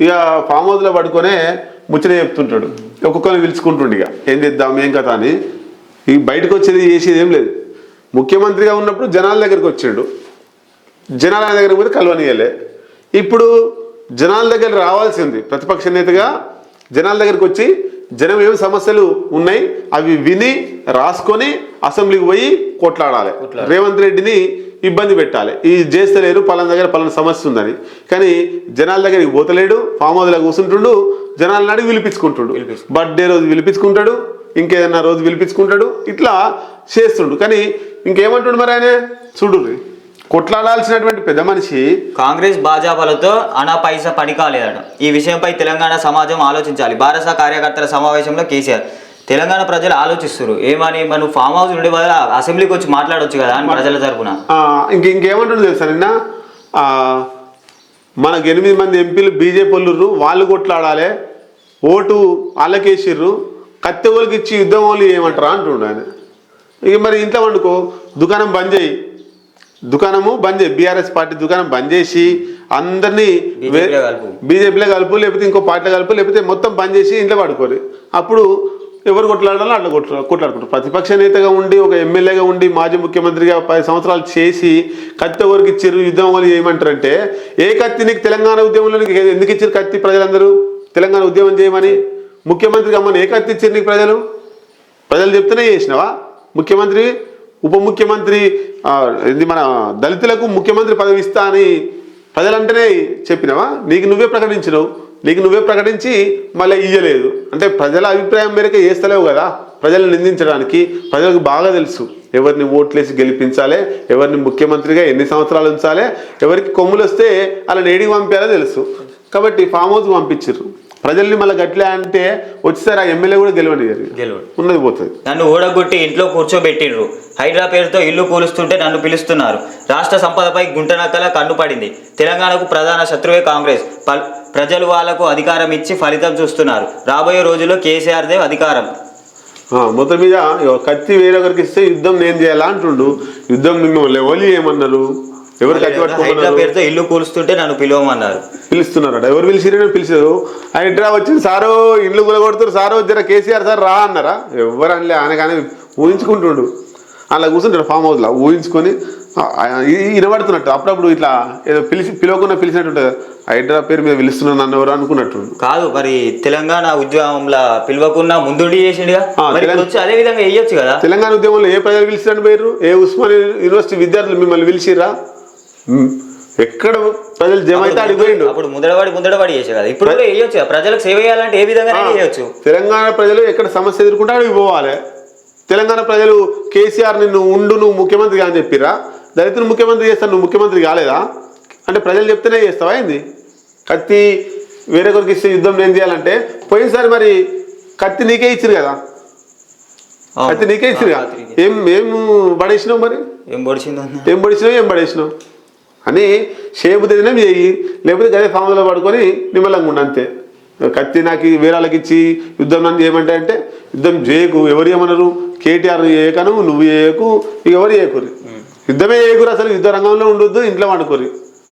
ఇక ఫామ్ హౌస్లో పడుకొనే ముచ్చట చెప్తుంటాడు. ఒక్కొక్కరిని పిలుచుకుంటుండు ఇక. ఏం చేద్దాం? ఏం కథ? అని. ఈ బయటకు వచ్చేది చేసేది ఏం లేదు. ముఖ్యమంత్రిగా ఉన్నప్పుడు జనాల దగ్గరికి వచ్చిండు. జనాల దగ్గర పోతే కలవనియలే ఇప్పుడు జనాల దగ్గర రావాల్సింది ప్రతిపక్ష నేతగా జనాల దగ్గరికి వచ్చి జనం ఏం సమస్యలు ఉన్నాయి అవి విని రాసుకొని అసెంబ్లీకి పోయి కొట్లాడాలి. రేవంత్ రెడ్డిని ఇబ్బంది పెట్టాలి. ఈ చేస్తలేరు పలానా దగ్గర పలానా సమస్య ఉందని. కానీ జనాల దగ్గరికి పోతలేడు ఫామ్ హౌస్లో కూర్చుంటుండు జనాలను అడిగి పిలిపించుకుంటుండు బర్త్డే రోజు పిలిపించుకుంటాడు ఇంకేదన్నా రోజు పిలిపించుకుంటాడు ఇట్లా చేస్తుండు. కానీ ఇంకేమంటుండు మరి ఆయన? చూడు కొట్లాడాల్సినటువంటి పెద్ద మనిషి కాంగ్రెస్ భాజపాలతో అనా పైసా పని కాలేదట ఈ విషయంపై తెలంగాణ సమాజం ఆలోచించాలి. భారత కార్యకర్తల సమావేశంలో కేసీఆర్. తెలంగాణ ప్రజలు ఆలోచిస్తారు ఏమని మనం ఫామ్ హౌస్ ఉండే బదులు అసెంబ్లీకి వచ్చి మాట్లాడొచ్చు కదా అని ప్రజల తరపున. ఆ, ఇంక ఇంకేమంటుండు తెలుసా నిన్న? మనకు ఎనిమిది మంది ఎంపీలు బీజేపీ వాళ్ళు వాళ్ళు కొట్లాడాలి ఓటు వాళ్ళకేసిర్రు కత్తి వాళ్ళకి ఇచ్చి యుద్ధం వాళ్ళు ఏమంటారా అంటుండు ఆయన. ఇక మరి ఇంట్లో వండుకో దుకాణం బంద్ చేయి. దుకాణము బంద్ చేయి. బీఆర్ఎస్ పార్టీ దుకాణం బంద్ చేసి అందరినీ. బీజేపీలో కలుపు లేకపోతే ఇంకో పార్టీలో కలుపు లేకపోతే మొత్తం బంద్ చేసి ఇంట్లో పడుకోరు. అప్పుడు ఎవరు కొట్లాడాలో అట్లా కొట్లా కొట్లాడుకుంటారు. ప్రతిపక్ష నేతగా ఉండి ఒక ఎమ్మెల్యేగా ఉండి మాజీ ముఖ్యమంత్రిగా పది సంవత్సరాలు చేసి కత్తి ఎవరికి ఇచ్చారు? యుద్ధం వాళ్ళు ఏమంటారంటే ఏ కత్తి నీకు తెలంగాణ ఉద్యమంలో నీకు ఎందుకు ఇచ్చారు కత్తి ప్రజలందరూ? తెలంగాణ ఉద్యమం చేయమని? ముఖ్యమంత్రిగా అమ్మని ఏ కత్తి ఇచ్చారు నీకు ప్రజలు? ప్రజలు చెప్తేనే చేసినావా? ముఖ్యమంత్రి ఉప ముఖ్యమంత్రి ఇది మన దళితులకు ముఖ్యమంత్రి పదవి ఇస్తా అని ప్రజలంటేనే చెప్పినావా? నీకు నువ్వే ప్రకటించినావు. నీకు నువ్వే ప్రకటించి మళ్ళీ ఇయ్యలేదు. అంటే ప్రజల అభిప్రాయం మేరకు చేస్తలేవు కదా. ప్రజలను నిందించడానికి ప్రజలకు బాగా తెలుసు. ఎవరిని ఓట్లేసి గెలిపించాలి ఎవరిని ముఖ్యమంత్రిగా ఎన్ని సంవత్సరాలు ఉంచాలి ఎవరికి కొమ్ములు వస్తే అలా నేడికి పంపించాలో తెలుసు. కాబట్టి ఫామ్ హౌస్ పంపించారు ప్రజల్ని మళ్ళీ గట్లే అంటే వచ్చేసారి ఆ ఎమ్మెల్యే కూడా గెలవనియ్యారు గెలవడు. ఉన్నది పోతుంది. నన్ను ఓడగొట్టి ఇంట్లో కూర్చోబెట్టిండ్రు. హైడ్రా పేరుతో ఇల్లు కూలుస్తుంటే నన్ను పిలుస్తున్నారు. రాష్ట్ర సంపదపై గుంటనక్కల కన్ను పడింది. తెలంగాణకు ప్రధాన శత్రువే కాంగ్రెస్. ప్రజలు వాళ్ళకు అధికారం ఇచ్చి ఫలితం చూస్తున్నారు. రాబోయే రోజుల్లో కేసీఆర్దే అధికారం. ఆ, మొత్తం మీద కత్తి వేరొకరికి ఇస్తే యుద్ధం నేను చేయాలా అంటుండు. యుద్ధం మిమ్మల్ని ఎవరు ఏమన్నారు? ఎవరు హైడ్రా పేరుతో ఇల్లు కూలుస్తుంటే నన్ను పిలవమన్నారు. పిలుస్తున్నారట. ఎవరు పిలిచిరని పిలిచారు హైడ్రా వచ్చింది సారో ఇండ్లు కొలగొడుతారు సారో జర కేసీఆర్ సార్ రా అన్నారా? ఎవరు అనలే ఆయన కానీ ఊహించుకుంటుండు. అలా కూర్చుంటాడు ఫామ్ హౌస్లో ఊహించుకొని వినబడుతున్నట్టు. అప్పుడప్పుడు ఇట్లా ఏదో పిలిచి పిలవకుండా పిలిచినట్టు హైడ్రా పేరు మీద పిలుస్తున్నాను నన్ను ఎవరు అనుకున్నట్టు. కాదు మరి తెలంగాణ ఉద్యమంలో పిలవకుండా ముందుండి చేసిండుగా? అదే విధంగా వేయొచ్చు కదా? తెలంగాణ ఉద్యమంలో ఏ ప్రజలు పిలిచినట్టు పోయారు ఏ ఉస్మాన్ యూనివర్సిటీ విద్యార్థులు మిమ్మల్ని పిలిచిరా ఎక్కడ ప్రజలు జమ అయితే అడిగిపోయిండు. అప్పుడు ముందడబడి ముందడబడి చేసే కదా. ఇప్పుడు కూడా వేయొచ్చు. ప్రజలకు సేవ చేయాలంటే ఏ విధంగా చేయొచ్చు తెలంగాణ ప్రజలు ఎక్కడ సమస్య ఎదుర్కొంటే అడిగి పోవాలి. తెలంగాణ ప్రజలు కేసీఆర్ నిన్ను ఉండు నువ్వు ముఖ్యమంత్రి అని చెప్పిరా దళితులు ముఖ్యమంత్రి చేస్తాను నువ్వు ముఖ్యమంత్రి కాలేదా? అంటే ప్రజలు చెప్తేనే చేస్తావా ఏంది? కత్తి వేరొకరికి ఇస్తే యుద్ధం నేను చేయాలంటే పోయినసారి మరి కత్తి నీకే ఇచ్చారు కదా. కత్తి నీకే ఇచ్చారు కదా. ఏం ఏం పడేసినావు మరి? ఏం? ఏం పడిచినావు ఏం పడేసినావు? అని షేపు తినం చేయి లేకపోతే గదే ఫామ్లో పడుకొని నిమ్మలంగా ఉండు అంతే. కత్తి నాకు వీరాలకు ఇచ్చి యుద్ధం నన్ను చేయమంటే అంటే యుద్ధం చేయకు ఎవరు ఏమన్నారు కేటీఆర్ చేయకను నువ్వు చేయకు ఇక ఎవరు చేయకూరి? యుద్ధమే చేయకూరు అసలు యుద్ధ రంగంలో ఉండొద్దు ఇంట్లో వండుకోరు.